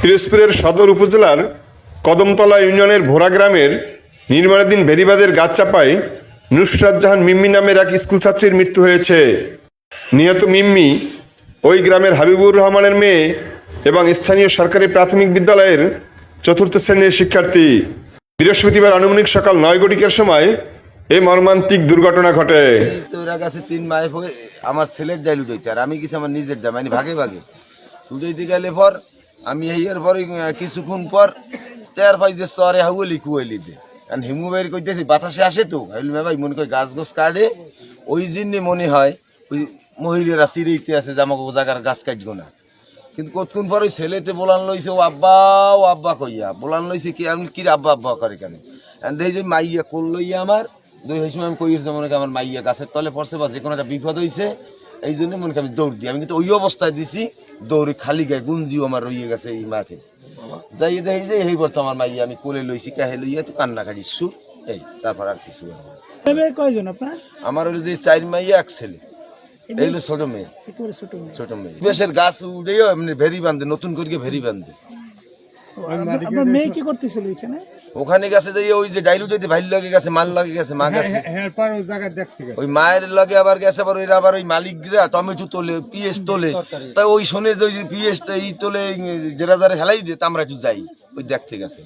পিরোজপুরের সদর উপজেলার কদমতলা ইউনিয়নের ভোরা গ্রামের নির্মাণাধীন ভেরিবাদের গাছ চাপায় নুসরাত জাহান মিম্মি নামের এক স্কুল ছাত্রীর মৃত্যু হয়েছে। নিহত মিম্মি ওই গ্রামের হাবিবুর রহমানের মেয়ে এবং স্থানীয় সরকারি প্রাথমিক বিদ্যালয়ের চতুর্থ শ্রেণির শিক্ষার্থী। বৃহস্পতিবার আনুমানিক সকাল নয় ঘটিকার সময় এই মর্মান্তিক দুর্ঘটনা ঘটে। তো ওরা কাছে তিন মাস হয়ে আমার ছেলের যাই লুটাইতে আর আমি কিছু আমার নিজের যাই মানে ভাগে ভাগে। লুটাইতে গেলে পর আমি এই এর পরে কিছুক্ষণ পর চার পাঁচ যে চরে হাউলি কুয়ালি দে। কারণ হিমু বের করতেছি বাতাসে আসে তো। হাইল ভাই মনে করে গাছ গোছ কাটে। ওই জন্যে মনে হয় ওই মহিলারা সিঁড়িতে আছে ও জায়গার গাছ কাটবো না। কিন্তু কতক্ষণ পরে ছেলেতে বলান লইছে, ও আব্বা ও আব্বা কইয়া। বলান লইছে কি, আমি কি আব্বা আব্বা করে কেন? দেখি যে মাইয়া কোল লইয়া আমার দুই হয়েছে আমি কইছি মনে করি আমার মাইয়া গাছের তলে পড়ছে বা যে কোনো একটা বিপদ হয়েছে এই জন্য মনে করি আমি দৌড় দিই। আমি কিন্তু ওই অবস্থায় দিছি দৌড়ে খালি গায়ে গুঞ্জিও আমার রইয়ে গেছে এই মাঠে। যাই দেখি যে এই বর্ত আমার মাইয়া আমি কোলে লইছি কাহে লইয়া তো কান্না কাটি সুর এই তারপর আর কিছু কয়জন আপনার? আমার হলো যে চার মাইয়া এক ছেলে। এই হলো ছোট মেয়ে। ছোট মেয়ে। বেশের গাছ উঠেও এমনি ভেরি বান্ধে নতুন করে ভেরি বান্ধে। আপনার- মেয়ে কি করতেছিল এখানে? ওখানে গেছে যে ওই যে ডাইলু যদি ভাইল লাগে গেছে মাল লাগে গেছে মা গেছে। ওই মায়ের লাগে আবার গেছে আবার ওই আবার ওই মালিকরা টমেটো তোলে পিএস তোলে। তাই ওই শোনে যে পিএস ই তোলে জেরা জারে হেলাই দিয়ে তা আমরা একটু যাই ওই দেখতে গেছে।